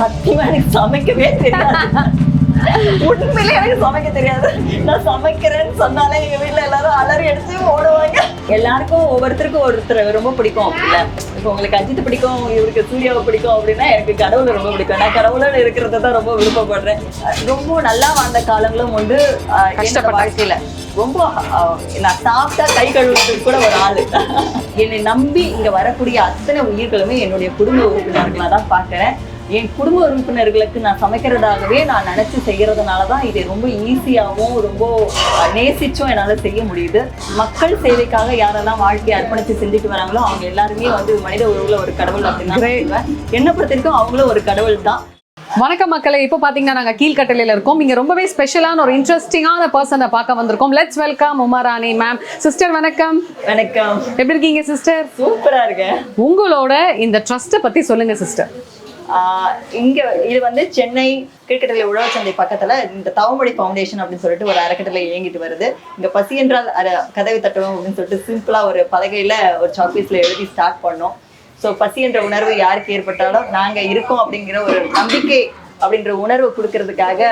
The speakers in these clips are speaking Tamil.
சத்தியமா எனக்கு சமைக்கவே தெரியாது. உண்மையிலே எனக்கு சமைக்க தெரியாது. நான் சமைக்கிறேன்னு சொன்னாலே எங்க வீட்ல எல்லாரும் அலறி அடிச்சு ஓடுவாங்க. எல்லாருக்கும் ஒவ்வொருத்தருக்கும் ஒருத்தர் ரொம்ப பிடிக்கும் இல்ல இப்போ உங்களுக்கு அஜித் பிடிக்கும் இவருக்கு சூர்யாவை பிடிக்கும் அப்படின்னா எனக்கு கடவுளை ரொம்ப பிடிக்கும். நான் கடவுளோட இருக்கிறத தான் ரொம்ப விருப்பப்படுறேன். ரொம்ப நல்லா வாழ்ந்த காலங்களும் உண்டு. என்னோட. வாழ்க்கையில ரொம்ப நான் சாப்பிட்டா கை கழுவுறதுக்கு கூட ஒரு ஆளு. என்னை நம்பி இங்க வரக்கூடிய அத்தனை உயிர்களுமே என்னுடைய குடும்ப உறுப்பினர்களா தான் பார்க்கறேன். என் குடும்ப உறுப்பினர்களுக்கு நான் சமைக்கிறதாகவே நான் நினைச்சு செய்யறதுனால தான் இதை ரொம்ப ஈஸியாகவும் ரொம்ப நேசிச்சும் என்னால் செய்ய முடியுது. மக்கள் சேவைக்காக யாரெல்லாம் வாழ்க்கையை அர்ப்பணிச்சு செஞ்சுட்டு வராங்களோ அவங்க எல்லாருமே வந்து மனித உறவுல ஒரு கடவுள் அப்படின்னு. என்னை பொறுத்த வரைக்கும் அவங்களும் ஒரு கடவுள் தான். வணக்கம் மக்களே. இப்போ பாத்தீங்கன்னா நாங்க கீழ்கட்டளையில இருக்கோம். இங்க ரொம்பவே ஸ்பெஷலான ஒரு இன்ட்ரெஸ்டிங்கான பர்சனை பார்க்க வந்திருக்கோம். Let's welcome Umarani ma'am sister வணக்கம். வணக்கம். எப்படி இருக்கீங்க சிஸ்டர் சூப்பரா இருக்கேன். உங்களோட இந்த ட்ரஸ்ட்டை பத்தி சொல்லுங்க சிஸ்டர் இங்க இது வந்து சென்னை கிரிக்கெட்டில் உழவர் சந்தை பக்கத்துல இந்த தவமொழி ஃபவுண்டேஷன் அப்படின்னு சொல்லிட்டு ஒரு அறக்கட்டளை இயங்கிட்டு வருது. இங்க பசி என்றால் அர கதவை தட்டுவோம் அப்படின்னு சொல்லிட்டு சிம்பிளா ஒரு பலகையில ஒரு சாக்பீஸ்ல எழுதி ஸ்டார்ட் பண்ணோம். ஸோ பசி என்ற உணர்வு யாருக்கு ஏற்பட்டாலும் நாங்க இருக்கோம் அப்படிங்கிற ஒரு நம்பிக்கை அப்படின்ற உணர்வு கொடுக்கறதுக்காக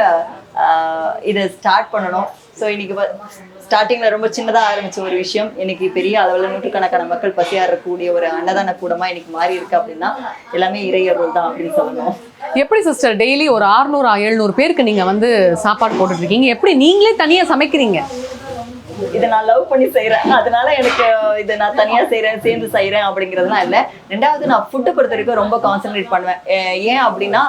இதை ஸ்டார்ட் பண்ணணும். ஸோ இன்னைக்கு ஸ்டார்டிங்ல ரொம்ப சின்னதா ஆரம்பிச்ச ஒரு விஷயம். இன்னைக்கு பெரிய அளவுல நூற்றுக்கணக்கான மக்கள் பசியாறக்கூடிய ஒரு அன்னதான கூடமா இன்னைக்கு மாறி இருக்கு அப்படின்னா எல்லாமே இறையர்கள் தான் அப்படின்னு சொல்லணும். எப்படி சிஸ்டர் டெய்லி ஒரு 600 எழுநூறு பேருக்கு நீங்க வந்து சாப்பாடு போட்டுட்டு இருக்கீங்க? எப்படி நீங்களே தனியா சமைக்கிறீங்க? இதை நான் லவ் பண்ணி செய்கிறேன் அதனால எனக்கு இதை நான் தனியா செய்கிறேன் சேர்ந்து செய்கிறேன் அப்படிங்கிறதுலாம் இல்லை. ரெண்டாவது நான் ஃபுட்டை பொறுத்த வரைக்கும் ரொம்ப கான்சென்ட்ரேட் பண்ணுவேன். ஏன் அப்படின்னா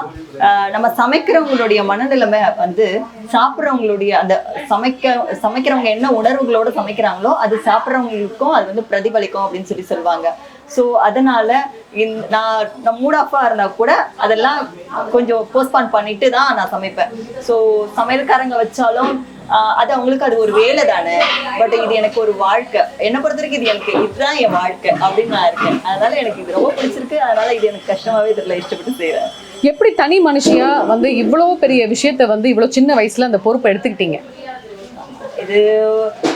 நம்ம சமைக்கிறவங்களுடைய மனநிலைமை வந்து சாப்பிட்றவங்களுடைய அந்த சமைக்க சமைக்கிறவங்க என்ன உணர்வுகளோட சமைக்கிறாங்களோ அது சாப்பிட்றவங்களுக்கும் அது வந்து பிரதிபலிக்கும் அப்படின்னு சொல்லி சொல்லுவாங்க. ஸோ அதனால இந் நான் நான் மூட் ஆஃபாக இருந்தால் கூட அதெல்லாம் கொஞ்சம் போஸ்ட்பான் பண்ணிட்டு தான் நான் சமைப்பேன். ஸோ சமையல்காரங்க வச்சாலும் அது அவங்களுக்கு அது ஒரு வேலை தானே? பட் இது எனக்கு ஒரு வாழ்க்கை. என்னை பொறுத்த வரைக்கும் இது எனக்கு இதுதான் என் வாழ்க்கை அப்படின்னு நான் இருக்கேன். அதனால எனக்கு இது ரொம்ப பிடிச்சிருக்கு. அதனால இது எனக்கு கஷ்டமாவே தெரியல இஷ்டப்பட்டு செய்கிறேன் எப்படி தனி மனுஷியா வந்து இவ்வளோ பெரிய விஷயத்த வந்து இவ்வளோ சின்ன வயசுல அந்த பொறுப்பை எடுத்துக்கிட்டீங்க? இது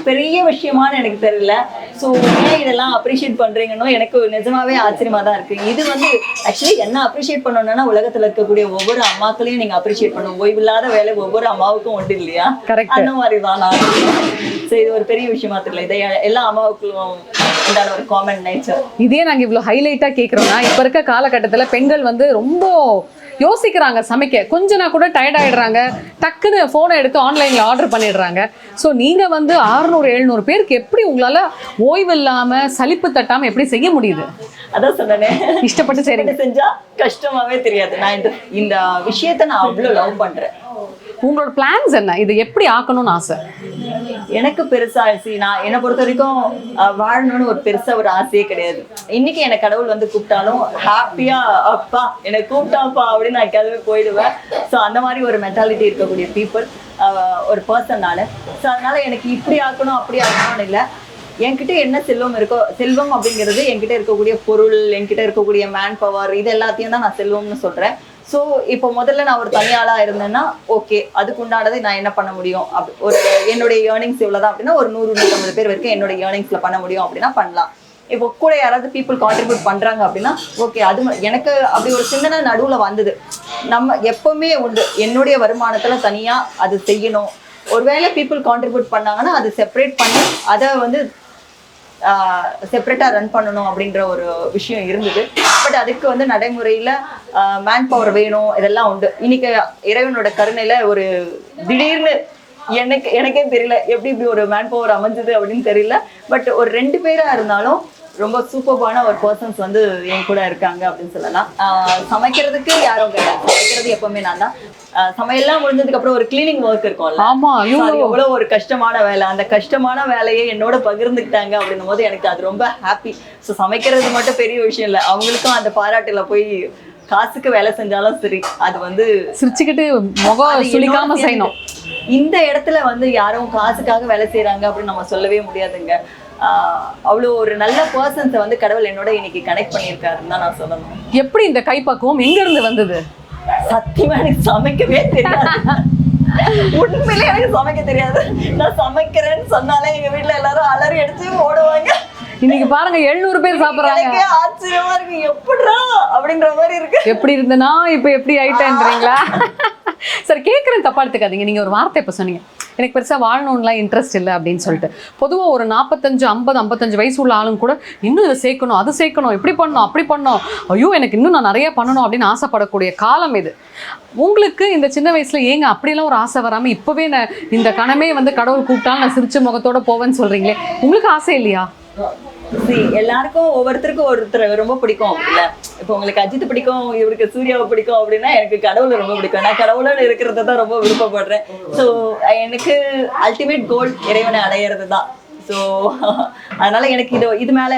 பெரிய விஷயமான்னு எனக்கு தெரியல. ஸோ ஏன் இதெல்லாம் அப்ரிஷியேட் பண்றீங்கன்னு எனக்கு நிஜமாவே ஆச்சரியமா தான் இருக்கு. இது வந்து ஆக்சுவலி என்ன அப்ரிஷியேட் பண்ணணும்னா உலகத்துல இருக்கக்கூடிய ஒவ்வொரு அம்மாக்களையும் நீங்க அப்ரிஷியேட் பண்ணணும். ஓய்வில்லாத வேலை ஒவ்வொரு அம்மாவுக்கும் உண்டு இல்லையா. அந்த மாதிரி தான் நான் ஸோ இது ஒரு பெரிய விஷயமா தெரியல. இதை எல்லா அம்மாவுக்கும் உண்டான ஒரு காமன் நேச்சர் இதே நாங்க இவ்வளோ ஹைலைட்டா கேட்குறோம்னா இப்ப இருக்க காலகட்டத்துல பெண்கள் வந்து ரொம்ப யோசிக்கிறாங்க சமைக்க. கொஞ்ச நாள் கூட டயர்ட் ஆயிடுறாங்க. டக்குன்னு ஃபோனை எடுத்து ஆன்லைன்ல ஆர்டர் பண்ணிடுறாங்க. ஸோ நீங்க வந்து 600 எழுநூறு பேருக்கு எப்படி உங்களால ஓய்வு இல்லாம சலிப்பு தட்டாம எப்படி செய்ய முடியுது? அதான் சொன்னேனே. இஷ்டப்பட்டு செய்றீங்க. இதை செஞ்சா கஷ்டமாவே தெரியாது. நான் இந்த இந்த விஷயத்தை நான் அவ்வளவு லவ் பண்றேன். உங்களோட பிளான்ஸ் என்ன? இது எப்படி ஆக்கணும்னு ஆசை? எனக்கு பெருசா ஆசை நான் என்னை பொறுத்த வரைக்கும் வாழணும்னு ஒரு பெருசா ஒரு ஆசையே கிடையாது. இன்னைக்கு எனக்கு கடவுள் வந்து கூப்பிட்டாலும் ஹாப்பியா அப்பா என்னை கூப்பிட்டாப்பா அப்படின்னு நான் கிளம்பி போயிடுவேன். ஸோ அந்த மாதிரி ஒரு மென்டாலிட்டி இருக்கக்கூடிய பீப்புள் ஒரு பர்சன்னால ஸோ அதனால எனக்கு இப்படி ஆக்கணும் அப்படி ஆக்கணும்னு இல்லை. என்கிட்ட என்ன செல்வம் இருக்கோ செல்வம் அப்படிங்கிறது என்கிட்ட இருக்கக்கூடிய பொருள் என்கிட்ட இருக்கக்கூடிய மேன் பவர் இது எல்லாத்தையும் தான் நான் செல்வம்னு சொல்கிறேன் ஸோ இப்போ முதல்ல நான் ஒரு தனியாளாக இருந்தேன்னா ஓகே அதுக்கு உண்டானதை நான் என்ன பண்ண முடியும்? அப்படி ஒரு என்னுடைய ஏர்னிங்ஸ் இவ்வளோதான் அப்படின்னா ஒரு நூறு நூற்றம்பது பேர் வரைக்கும் என்னுடைய ஏர்னிங்ஸில் பண்ண முடியும் அப்படின்னா பண்ணலாம். இப்போ கூட யாராவது பீப்புள் கான்ட்ரிபியூட் பண்ணுறாங்க அப்படின்னா ஓகே அது எனக்கு அப்படி ஒரு சிந்தனை நடுவில் வந்தது. நம்ம எப்பவுமே உண்டு என்னுடைய வருமானத்தில் தனியாக அது செய்யணும். ஒருவேளை பீப்புள் கான்ட்ரிபியூட் பண்ணாங்கன்னா அது செப்பரேட் பண்ணி அதை வந்து செப்பரேட்டாக ரன் பண்ணணும் அப்படின்ற ஒரு விஷயம் இருந்தது. பட் அதுக்கு வந்து நடைமுறையில் மேன் பவர் வேணும் இதெல்லாம் உண்டு. இன்னைக்கு இறைவனோட கருணையில் ஒரு திடீர்னு எனக்கு எனக்கே தெரியல எப்படி இப்படி ஒரு மேன் பவர் அமைஞ்சது அப்படின்னு தெரியல. பட் ஒரு ரெண்டு பேராக இருந்தாலும் ரொம்ப சூப்பர்பான ஒரு பர்சன்ஸ் வந்து என் கூட இருக்காங்க அப்படின்னு சொல்லலாம். சமைக்கிறதுக்கு யாரும் கிடையாது சமைக்கிறது எப்பவுமே நான் தான் சமையல்லாம் முடிஞ்சதுக்கு அப்புறம் ஒரு கிளீனிங் ஒர்க் இருக்கும்ல. ஆமா எவ்வளவு ஒரு கஷ்டமான வேலை. அந்த கஷ்டமான வேலையை என்னோட பகிர்ந்துக்கிட்டாங்க அப்படின்னும் போது எனக்கு அது ரொம்ப ஹாப்பி ஸோ சமைக்கிறது மட்டும் பெரிய விஷயம் இல்லை. அவங்களுக்கும் அந்த பாராட்டுல போய் காசுக்கு வேலை செஞ்சாலும் சரி அது வந்து சிரிச்சுக்கிட்டு முகம் சுளிக்காம செய்யணும். இந்த இடத்துல வந்து யாரும் காசுக்காக வேலை செய்றாங்க அப்படின்னு நம்ம சொல்லவே முடியாதுங்க. அவ்வளோ ஒரு நல்ல பர்சன்ஸை வந்து கடவுள் என்னோட இன்னைக்கு கனெக்ட் பண்ணியிருக்காருன்னு தான் நான் சொல்லணும். எப்படி இந்த கைப்பக்குவம் எங்க இருந்து வந்தது? சத்தியமா எனக்கு சமைக்கவே தெரியாது. உண்மையிலே எனக்கு சமைக்க தெரியாது. நான் சமைக்கிறேன்னு சொன்னாலே எங்க வீட்டுல எல்லாரும் அலறி அடிச்சு ஓடுவாங்க. இன்னைக்கு பாருங்க எழுநூறு பேர் சாப்பிடுறாங்க. ஆச்சரியமா இருக்கு. எப்படிடா அப்படின்ற மாதிரி இருக்கு. எப்படி இருந்தனா இப்ப எப்படி ஆயிட்டேன்றீங்களா? சரி கேட்குறேன் தப்பா எடுத்துக்காதீங்க. நீங்க ஒரு வார்த்தை இப்ப சொன்னீங்க. எனக்கு பெருசா வாழணும்லாம் இன்ட்ரெஸ்ட் இல்லை அப்படின்னு சொல்லிட்டு. பொதுவா ஒரு நாற்பத்தஞ்சு ஐம்பது ஐம்பத்தஞ்சு வயசு உள்ள ஆளுங்க கூட இன்னும் இதை சேர்க்கணும் அது சேர்க்கணும் இப்படி பண்ணணும் அப்படி பண்ணணும். ஐயோ எனக்கு இன்னும் நான் நிறைய பண்ணணும் அப்படின்னு ஆசைப்படக்கூடிய காலம் இது. உங்களுக்கு இந்த சின்ன வயசுல ஏங்க அப்படியெல்லாம் ஒரு ஆசை வராம இப்பவே நான் இந்த கணமே வந்து கடவுள் கூப்பிட்டாலும் நான் சிரிச்ச முகத்தோட போவேன்னு சொல்றீங்களே? உங்களுக்கு ஆசை இல்லையா? எல்லாருக்கும் ஒவ்வொருத்தருக்கும் ஒருத்தர் ரொம்ப பிடிக்கும். இல்ல இப்போ உங்களுக்கு அஜித் பிடிக்கும் இவருக்கு சூர்யாவை பிடிக்கும் அப்படின்னா எனக்கு கடவுளை ரொம்ப பிடிக்கும். நான் கடவுளோட இருக்கிறத தான் ரொம்ப விருப்பப்படுறேன். ஸோ எனக்கு அல்டிமேட் கோல் இறைவனை அடையிறது தான். ஸோ அதனால எனக்கு இது இது மேல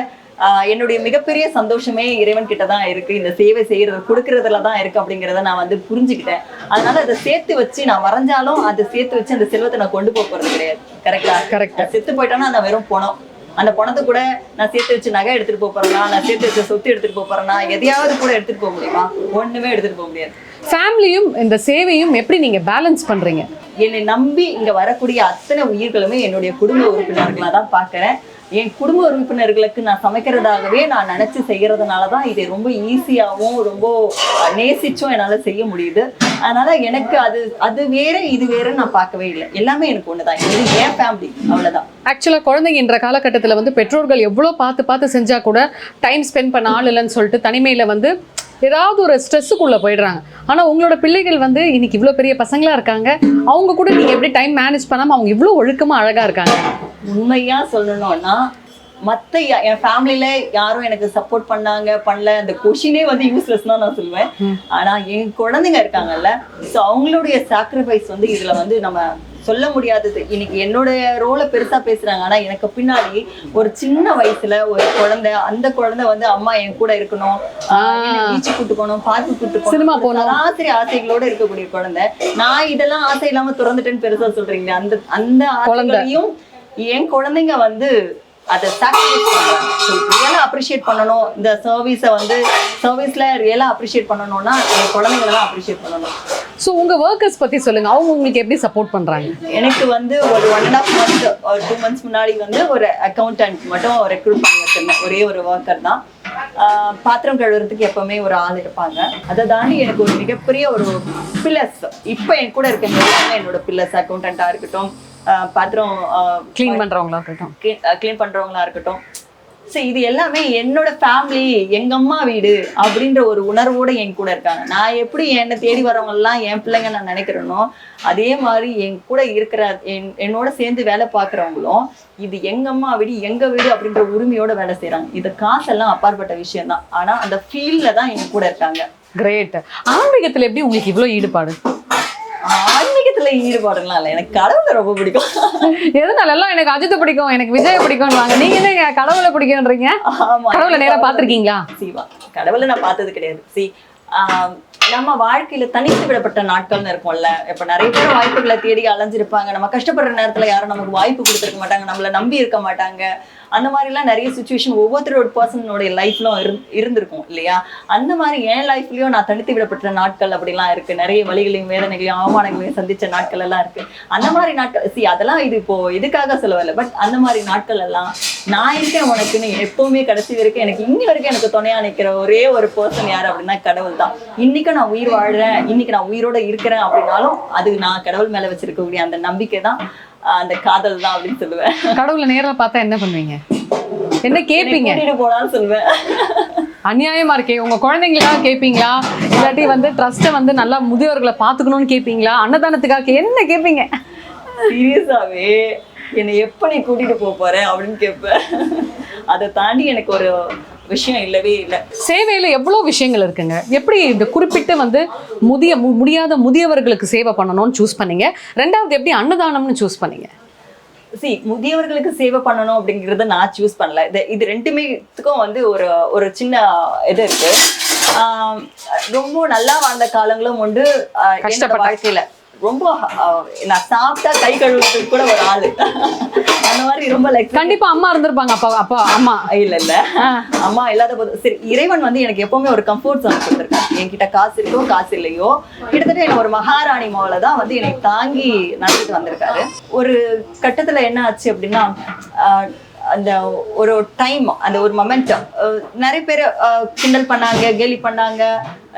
என்னுடைய மிகப்பெரிய சந்தோஷமே இறைவன் கிட்ட தான் இருக்கு. இந்த சேவை செய்யறது கொடுக்கறதுல தான் இருக்கு அப்படிங்கிறத நான் வந்து புரிஞ்சுக்கிட்டேன். அதனால அதை சேர்த்து வச்சு நான் வரைஞ்சாலும் அதை சேர்த்து வச்சு அந்த செல்வத்தை நான் கொண்டு போக போறது கிடையாது. கரெக்டா. நான் செத்து போயிட்டேன்னா நான் வெறும் பணம் அந்த பணத்தை கூட நான் சேர்த்து வச்சு நகை எடுத்துட்டு போக போறேனா? நான் சேர்த்து வச்ச சொத்து எடுத்துட்டு போக போறேனா? எதையாவது கூட எடுத்துட்டு போக முடியுமா? ஒண்ணுமே எடுத்துட்டு போக முடியாது. ஃபேமிலியும் இந்த சேவையும் எப்படி நீங்க பேலன்ஸ் பண்றீங்க? என்னை நம்பி இங்க வரக்கூடிய அத்தனை உயிர்களுமே என்னுடைய குடும்ப உறுப்பினர்களா தான் பார்க்கறேன். என் குடும்ப உறுப்பினர்களுக்கு நான் சமைக்கிறதாகவே நான் நினைச்சு செய்யறதுனால தான் இது ரொம்ப ஈஸியாகவும் ரொம்ப நேசிச்சும் என்னால செய்ய முடியுது. அதனால எனக்கு அது அது வேற இது வேற நான் பார்க்கவே இல்லை. எல்லாமே எனக்கு ஒண்ணுதான். இது என் ஃபேமிலி அவ்வளவுதான். ஆக்சுவலாக குழந்தைங்க இன்ற காலகட்டத்தில் வந்து பெற்றோர்கள் எவ்வளோ பார்த்து பார்த்து செஞ்சா கூட டைம் ஸ்பெண்ட் பண்ண ஆள் இல்லைன்னு சொல்லிட்டு தனிமையில் வந்து ஏதாவது ஒரு ஸ்ட்ரெஸ்ஸுக்குள்ளே போயிடுறாங்க. ஆனால் உங்களோட பிள்ளைகள் வந்து இன்னைக்கு இவ்வளோ பெரிய பசங்களா இருக்காங்க. அவங்க கூட நீங்கள் எப்படி டைம் மேனேஜ் பண்ணாமல் அவங்க இவ்வளோ ஒழுக்கமாக அழகாக இருக்காங்க? உண்மையா சொல்லணும்னா மத்த யா- என் ஃபேமிலில யாரும் எனக்கு சப்போர்ட் பண்ணாங்க பண்ணல. அந்த கொஷினே வந்து யூஸ்லெஸ் தான் நான் சொல்லுவேன். ஆனா என் குழந்தைங்க இருக்காங்கல்ல சோ அவங்களுடைய சாக்ரிஃபைஸ் வந்து இதுல வந்து நம்ம சொல்ல முடியாதது. இன்னைக்கு என்னோட ரோலை பெருசா பேசுறாங்க. ஆனா எனக்கு பின்னாடி ஒரு சின்ன வயசுல ஒரு குழந்தை அந்த குழந்தை வந்து அம்மா என் கூட இருக்கணும். பீச்சு கூட்டு போகணும் பார்க்கு கூட்டு சினிமா போகணும். சராசரி ஆசைகளோட இருக்கக்கூடிய குழந்தை. நான் இதெல்லாம் ஆசை இல்லாம திறந்துட்டேன்னு பெருசா சொல்றீங்களே அந்த அந்த. ஆசைகளையும் என் குழந்தைங்க வந்து அதை சாக்ரிஃபைஸ் பண்றாங்க ரியலா அப்ரிஷியேட் பண்ணணும். இந்த சர்வீஸை வந்து சர்வீஸ்ல ரியலா அப்ரிஷியேட் பண்ணணும்னா என் குழந்தைங்களை தான் அப்ரிஷியேட் பண்ணணும். ஸோ உங்கள் ஒர்க்கர்ஸ் பற்றி சொல்லுங்கள் அவங்க உங்களுக்கு எப்படி சப்போர்ட் பண்ணுறாங்க எனக்கு வந்து ஒரு ஒன் அண்ட் ஆஃப் மந்த் ஒரு டூ மந்த்ஸ் முன்னாடி வந்து ஒரு அக்கௌண்டன்ட் மட்டும் ரெக்ரூட் பண்ணி வச்சிருந்தேன். ஒரே ஒரு ஒர்க்கர் தான். பாத்திரம் கழுவுறதுக்கு எப்பவுமே ஒரு ஆள் இருப்பாங்க. அதை தாண்டி எனக்கு ஒரு மிகப்பெரிய ஒரு பில்லர்ஸ் இப்போ என் கூட இருக்க எல்லாமே என்னோட பில்லர்ஸ் அக்கௌண்டண்டா இருக்கட்டும் பாத்திரம் க்ளீன் பண்ணுறவங்களா இருக்கட்டும். க்ளீன் பண்றவங்களா இருக்கட்டும். ஸோ இது எல்லாமே என்னோட ஃபேமிலி எங்க அம்மா வீடு அப்படின்ற ஒரு உணர்வோட என் கூட இருக்காங்க. நான் எப்படி என்னை தேடி வரவங்க எல்லாம் என் பிள்ளைங்க நான் நினைக்கிறேனோ அதே மாதிரி என் கூட இருக்கிற என் என்னோட சேர்ந்து வேலை பார்க்குறவங்களும் இது எங்க அம்மா வீடு எங்க வீடு அப்படின்ற உரிமையோட வேலை செய்றாங்க. இது காசெல்லாம் அப்பாற்பட்ட விஷயம் தான் ஆனா அந்த ஃபீல்ட்ல தான் என் கூட இருக்காங்க. கிரேட் ஆன்மீகத்தில் எப்படி உங்களுக்கு இவ்வளோ ஈடுபாடு? ஆன்மீகத்துல ஈடுபாடுலாம் இல்லை. எனக்கு கடவுளை ரொம்ப பிடிக்கும். எதனால எல்லாம் எனக்கு அஜித்தை பிடிக்கும் எனக்கு விஜய் பிடிக்கும்வாங்க நீங்க என்ன கடவுளை பிடிக்கும்ன்றீங்க? கடவுளை நேரா பார்த்திருக்கீங்களா? சிவா கடவுளை நான் பார்த்தது கிடையாது. சி நம்ம வாழ்க்கையில தனித்து விடப்பட்ட நாட்கள்னு இருக்கும்ல. இப்ப நிறைய பேர் வாய்ப்புகளை தேடி அலைஞ்சிருப்பாங்க. நம்ம கஷ்டப்படுற நேரத்துல யாரும் நமக்கு வாய்ப்பு கொடுத்துருக்க மாட்டாங்க. நம்மள நம்பி இருக்க மாட்டாங்க. அந்த மாதிரிலாம் நிறைய சுச்சுவேஷன் ஒவ்வொருத்தரோட பர்சனோட லைஃப்லும் இருந்திருக்கும் இல்லையா? அந்த மாதிரி என் லைஃப்லயும் நான் தனித்து விடப்பட்ட நாட்கள் அப்படிலாம் இருக்கு. நிறைய வழிகளையும் வேதனைகளையும் அவமானங்களையும் சந்திச்ச நாட்கள் எல்லாம் இருக்கு. அந்த மாதிரி நாட்கள் சி அதெல்லாம் இது இப்போ எதுக்காக சொல்ல வரல பட் அந்த மாதிரி நாட்கள் எல்லாம் நான் இருக்கேன் உனக்குன்னு எப்பவுமே கடைசி வரைக்கும் எனக்கு இன்னி வரைக்கும் எனக்கு துணையா நிற்கிற ஒரே ஒரு பர்சன் யார் அப்படின்னா கடவுள் தான். இன்னைக்கு நான் உயிர் வாழ்றேன் இன்னைக்கு நான் உயிரோட இருக்கிறேன் அப்படின்னாலும் அது நான் கடவுள் மேல வச்சிருக்கக்கூடிய அந்த நம்பிக்கை தான். அந்த காதல் தான் அப்படின்னு சொல்லுவேன். கடவுளை நேரில் பார்த்தா என்ன பண்ணுவீங்க? என்ன கேட்பீங்க போனாலும் சொல்லுவேன். அநியாயமா இருக்கே. உங்க குழந்தைங்களுக்காக கேட்பீங்களா இல்லாட்டி வந்து ட்ரஸ்ட்டை வந்து நல்லா முதியோர்களை பார்த்துக்கணும்னு கேட்பீங்களா அன்னதானத்துக்காக என்ன கேட்பீங்க சீரியஸாவே என்னை எப்ப நீ கூட்டிட்டு போக போற அப்படின்னு கேட்பேன் அதை தாண்டி எனக்கு ஒரு விஷயம் இல்லவே இல்லை. சேவையில எவ்வளோ விஷயங்கள் இருக்குங்க? எப்படி இந்த குறிப்பிட்டு வந்து முதிய முடியாத முதியவர்களுக்கு சேவை பண்ணணும்னு சூஸ் பண்ணீங்க? ரெண்டாவது எப்படி அன்னதானம்னு சூஸ் பண்ணீங்க? சி முதியவர்களுக்கு சேவை பண்ணணும் அப்படிங்கறத நான் சூஸ் பண்ணல. இது இது ரெண்டுமேத்துக்கும் வந்து ஒரு ஒரு சின்ன இது இருக்கு. ரொம்ப நல்லா வாழ்ந்த காலங்களும் உண்டு. வாழ்க்கையில. ரொம்ப நான் சாப்பிட்டா கை கழுவுறதுக்கு கூட ஒரு ஆளு. அந்த மாதிரி ரொம்ப லைக் கண்டிப்பா அம்மா இருந்திருப்பாங்க அப்பா அப்பா அம்மா. இல்ல இல்ல. அம்மா இல்லாத போது சரி இறைவன் வந்து எனக்கு எப்பவுமே ஒரு கம்ஃபர்ட் ஜோன் கொடுத்துருக்கான் என்கிட்ட காசு இருக்கோ காசு இல்லையோ கிட்டத்தட்ட என்ன ஒரு மகாராணி மாவில தான் வந்து என்னை தாங்கி நடத்திட்டு வந்திருக்காரு. ஒரு கட்டத்துல என்ன ஆச்சு அப்படின்னா அந்த ஒரு டைம் அந்த ஒரு மொமெண்ட் நிறைய பேர் கிண்டல் பண்ணாங்க கேலி பண்ணாங்க.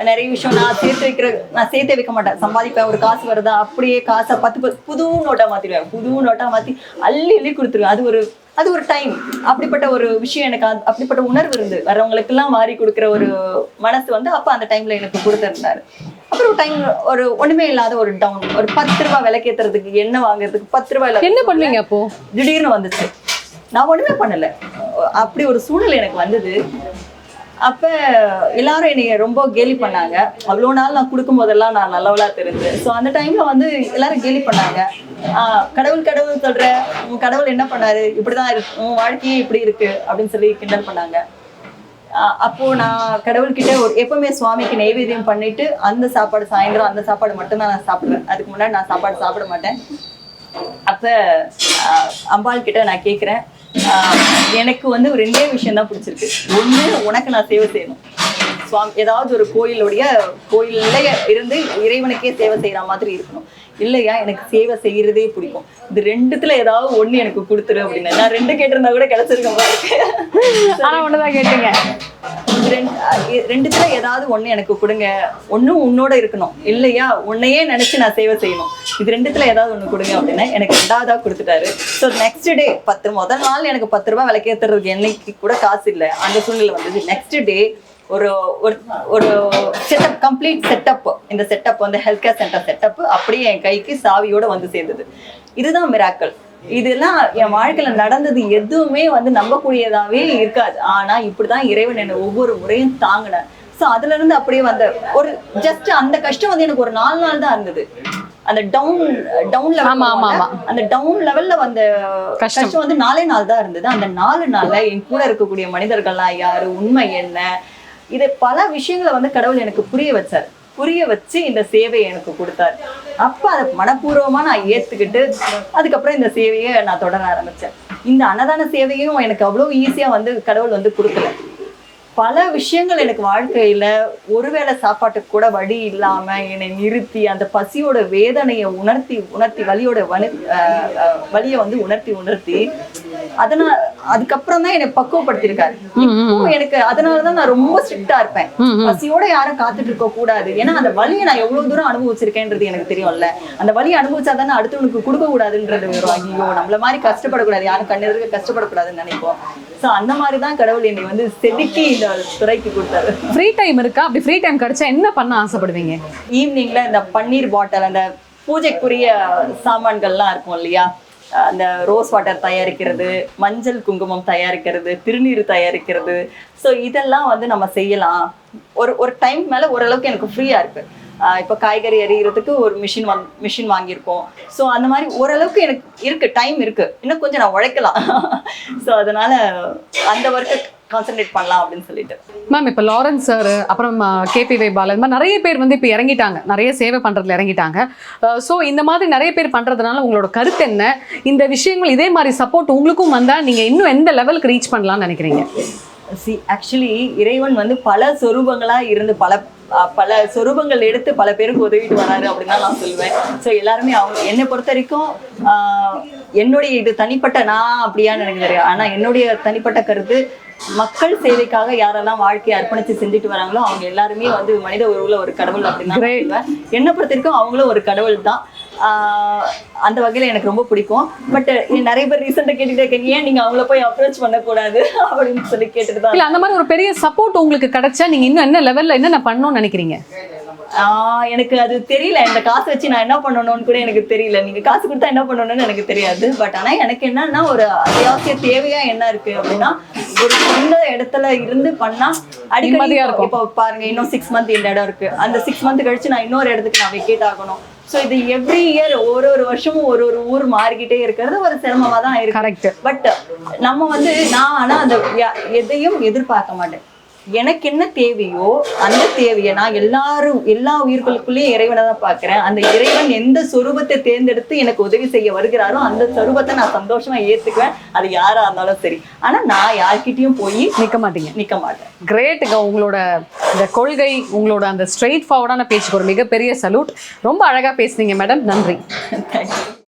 நிறைய விஷயம் நான் சேர்த்து வைக்கிற நான் சேர்த்தே வைக்க மாட்டேன். சம்பாதிப்பேன் ஒரு காசு வருதா அப்படியே காசை பத்து புது நோட்டா மாத்திடுவேன். புது நோட்டா மாத்தி அள்ளி அள்ளி கொடுத்துருவேன். அது ஒரு அது ஒரு டைம் அப்படிப்பட்ட ஒரு விஷயம் எனக்கு அந்த- அப்படிப்பட்ட உணர்வு இருந்து வரவங்களுக்கெல்லாம் வாரி கொடுக்குற ஒரு மனசு வந்து அப்ப அந்த டைம்ல எனக்கு கொடுத்துருந்தாரு. அப்புறம் ஒரு டைம் ஒரு ஒண்ணுமே இல்லாத ஒரு டவுன் ஒரு பத்து ரூபாய் விலைக்கேத்துறதுக்கு எண்ணெய் வாங்குறதுக்கு பத்து ரூபாய் என்ன பண்ணுவீங்க அப்போ? திடீர்னு வந்துச்சு. நான் ஒன்றுமே பண்ணலை. அப்படி ஒரு சூழ்நிலை எனக்கு வந்தது. அப்போ எல்லாரும் என்னைய ரொம்ப கேலி பண்ணாங்க. அவ்வளோ நாள் நான் கொடுக்கும் போதெல்லாம் நான் நல்லவளா தெரிஞ்சேன். ஸோ அந்த டைம்ல வந்து எல்லாரும் கேலி பண்ணாங்க. கடவுள் கடவுள் சொல்ற உன் கடவுள் என்ன பண்ணாரு? இப்படிதான் இருக்கு. உன் வாழ்க்கையே இப்படி இருக்கு. அப்படின்னு சொல்லி கிண்டல் பண்ணாங்க. அப்போ நான் கடவுள்கிட்ட ஒரு எப்பவுமே சுவாமிக்கு நைவேத்தியம் பண்ணிட்டு அந்த சாப்பாடு சாயந்தரம் அந்த சாப்பாடு மட்டும்தான் நான் சாப்பிடுவேன். அதுக்கு முன்னாடி நான் சாப்பாடு சாப்பிட மாட்டேன். அப்ப அம்பாள் கிட்ட நான் கேட்குறேன் எனக்கு வந்து ஒரு ரெண்டே விஷயம் தான் பிடிச்சிருக்கு. ஒண்ணு உனக்கு நான் சேவை செய்யணும். சுவாமி ஏதாவது ஒரு கோயிலுடைய கோயில்ல இருந்து இறைவனுக்கே சேவை செய்யற மாதிரி இருக்கணும். இல்லையா? எனக்கு சேவை செய்யறதே பிடிக்கும். இது ரெண்டுத்துல ஏதாவது ஒண்ணு எனக்கு கொடுத்துரு அப்படின்னு. நான் ரெண்டு கேட்டிருந்தா கூட கிடைச்சிருக்க மாதிரி. ஆனா ஒண்ணுதான் கேட்டீங்க. ரெண்டுத்துல ஏதாவது ஒண்ணு எனக்கு கொடுங்க. ஒண்ணும் உன்னோட இருக்கணும். இல்லையா? உன்னையே நினைச்சு நான் சேவை செய்யணும். இது ரெண்டுத்துல ஏதாவது ஒண்ணு கொடுங்க அப்படின்னா எனக்கு ரெண்டாவதா கொடுத்துட்டாரு. ஸோ நெக்ஸ்ட் டே பத்து முதல் நாள் எனக்கு பத்து ரூபாய் விலைக்கேத்துறதுக்கு என்னைக்கு கூட காசு இல்லை. அந்த சூழ்நிலை வந்தது. நெக்ஸ்ட் டே ஒரு ஒரு செட்டப் கம்ப்ளீட் செட்டப் இந்த செட்டப் வந்து ஹெல்த் கேர் சென்டர் செட்டப் அப்படியே என் கைக்கு சாவியோட வந்து சேர்ந்தது. இதுதான் மிராக்கள் இதெல்லாம் என் வாழ்க்கையில நடந்தது எதுவுமே வந்து நம்பக்கூடியதாவே இருக்காது. ஆனா இப்படிதான் இறைவன் என்னை ஒவ்வொரு முறையும் தாங்கினார். சோ அதுல இருந்து அப்படியே வந்த ஒரு ஜஸ்ட் அந்த கஷ்டம் வந்து எனக்கு ஒரு நாலு நாள் தான் இருந்தது. அந்த டவுன் டவுன் ஆமா, ஆமா, ஆமா. லெவல் அந்த டவுன் லெவல்ல வந்த. கஷ்டம் வந்து நாலே நாள் தான் இருந்தது. அந்த நாலு நாள்ல என் கூட இருக்கக்கூடிய மனிதர்கள்லாம் யாரு? உண்மை என்ன? இதை பல விஷயங்களை வந்து கடவுள் எனக்கு புரிய வச்சார். புரிய வச்சு இந்த சேவையை எனக்கு கொடுத்தாரு. அப்ப அதை மனப்பூர்வமா நான் ஏத்துக்கிட்டு அதுக்கப்புறம் இந்த சேவையை நான் தொடர ஆரம்பிச்சேன். இந்த அன்னதான சேவையும் எனக்கு அவ்வளவு ஈஸியா வந்து கடவுள் வந்து கொடுக்கல. பல விஷயங்கள் எனக்கு வாழ்க்கையில ஒருவேளை சாப்பாட்டுக்கு கூட வழி இல்லாம என்னை நிறுத்தி அந்த பசியோட வேதனையை உணர்த்தி உணர்த்தி வலியோட வலி வலியை வந்து உணர்த்தி உணர்த்தி அதனால அதுக்கப்புறம் தான் என்னை பக்குவப்படுத்திருக்காரு இப்போ எனக்கு அதனாலதான் நான் ரொம்ப ஸ்ட்ரிக்டா இருப்பேன். பசியோட யாரும் காத்துட்டு இருக்க கூடாது. ஏன்னா அந்த வலியை நான் எவ்வளவு தூரம் அனுபவிச்சிருக்கேன்றது எனக்கு தெரியும்ல. அந்த வலியை அனுபவிச்சா தானே அடுத்தவனுக்கு கொடுக்க கூடாதுன்றது ஒரு ஐயோ நம்மள மாதிரி கஷ்டப்படக்கூடாது. யாரும் கண்ணெதிர்க்க கஷ்டப்படக்கூடாதுன்னு நினைப்போம். சோ அந்த மாதிரி தான் கடவுள் என்னை வந்து செதுக்கி இந்த துறைக்கு கொடுத்தாரு. ஃப்ரீ டைம் இருக்கா? அப்படி ஃப்ரீ டைம் கிடைச்சா என்ன பண்ண ஆசைப்படுவீங்க? ஈவினிங்ல இந்த பன்னீர் பாட்டில் அந்த பூஜைக்குரிய சாமான்கள்லாம் இருக்கும் இல்லையா? அந்த ரோஸ் வாட்டர் தயாரிக்கிறது மஞ்சள் குங்குமம் தயாரிக்கிறது திருநீர் தயாரிக்கிறது. ஸோ இதெல்லாம் வந்து நம்ம செய்யலாம். ஒரு ஒரு டைம் மேலே ஓரளவுக்கு எனக்கு ஃப்ரீயாக இருக்கு. இப்போ காய்கறி எறிகிறதுக்கு ஒரு மிஷின் வாங் மிஷின் வாங்கியிருக்கோம். ஸோ அந்த மாதிரி ஓரளவுக்கு எனக்கு இருக்கு டைம் இருக்கு. இன்னும் கொஞ்சம் நான் உழைக்கலாம். ஸோ அதனால அந்த ஒர்க்கை கான்சென்ட்ரேட் பண்ணலாம் அப்படின்னு சொல்லிட்டு. மேம் இப்போ லாரன்ஸ் சார் அப்புறம் கேபி வை பாலன் இந்த மாதிரி நிறைய பேர் வந்து இப்போ இறங்கிட்டாங்க. நிறைய சேவை பண்றதுல இறங்கிட்டாங்க. ஸோ இந்த மாதிரி நிறைய பேர் பண்றதுனால உங்களோட கருத்து என்ன? இந்த விஷயங்கள் இதே மாதிரி சப்போர்ட் உங்களுக்கும் வந்தா நீங்க இன்னும் எந்த லெவலுக்கு ரீச் பண்ணலாம்னு நினைக்கிறீங்க? சி ஆக்சுவலி இறைவன் வந்து பல சொரூபங்களா இருந்து பல பல சொரூபங்கள் எடுத்து பல பேருக்கு உதவிட்டு வராரு அப்படின்னு தான் நான் சொல்லுவேன். ஸோ எல்லாருமே அவங்க என்னை பொறுத்த வரைக்கும் என்னுடைய இது தனிப்பட்ட நான் அப்படியான்னு எனக்கு தெரியும் ஆனா என்னுடைய தனிப்பட்ட கருத்து மக்கள் சேவைக்காக யாரெல்லாம் வாழ்க்கையை அர்ப்பணிச்சு செஞ்சுட்டு வராங்களோ அவங்க எல்லாருமே வந்து மனித உருவுல ஒரு கடவுள் அப்படின்னு என்னை பொறுத்த வரைக்கும் அவங்களும் ஒரு கடவுள் தான். ஆஹ் அந்த வகையில எனக்கு ரொம்ப பிடிக்கும். பட் நிறைய பேர் ரீசெண்டாக கேட்டுட்டே இருக்கீங்க. ஏன் நீங்க அவங்கள போய் அப்ரோச் பண்ணக்கூடாது? அப்படின்னு சொல்லி கேட்டுட்டு தான் இல்ல அந்த மாதிரி ஒரு பெரிய சப்போர்ட் உங்களுக்கு கிடைச்சா நீங்க இன்னும் என்ன லெவல்ல என்னென்ன பண்ணணும்னு நினைக்கிறீங்க? எனக்கு அது தெரியல. இந்த காசு வச்சு நான் என்ன பண்ணணும்னு கூட எனக்கு தெரியல. நீங்க காசு கொடுத்தா என்ன பண்ணணும்னு எனக்கு தெரியாது. பட் ஆனா எனக்கு என்னன்னா ஒரு அத்தியாவசிய தேவையா என்ன இருக்கு அப்படின்னா ஒரு சொந்த இடத்துல இருந்து பண்ணா அடிக்கடி இருக்கும். இப்போ பாருங்க இன்னும் சிக்ஸ் மந்த் இந்த இடம் இருக்கு. அந்த சிக்ஸ் மந்த் கழிச்சு நான் இன்னொரு இடத்துக்கு நான் வெக்கேட் ஆகணும். ஸோ இது எவ்ரி இயர் ஒரு ஒரு வருஷமும் ஒரு ஒரு ஊர் மாறிக்கிட்டே இருக்கிறது ஒரு சிரமமா தான் இருக்கு. கரெக்ட் பட் நம்ம வந்து நான் ஆனா அந்த எதையும் எதிர்பார்க்க மாட்டேன். எனக்கு என்ன தேவையோ அந்த தேவையை நான் எல்லாரும் எல்லா உயிர்களுக்குள்ளேயும் இறைவனை தான் பார்க்கிறேன். அந்த இறைவன் எந்த சொரூபத்தை தேர்ந்தெடுத்து எனக்கு உதவி செய்ய வருகிறாரோ அந்த சொரூபத்தை நான் சந்தோஷமா ஏத்துக்குவேன். அது யாரா இருந்தாலும் சரி. ஆனா நான் யார்கிட்டயும் போய் நிக்க மாட்டீங்க. நிக்க மாட்டேன். கிரேட்டுங்க உங்களோட இந்த கொள்கை உங்களோட அந்த ஸ்ட்ரெயிட் ஃபார்வர்டான பேச்சுக்கு ஒரு மிகப்பெரிய சல்யூட் ரொம்ப அழகா பேசுனீங்க மேடம் நன்றி. தேங்க்யூ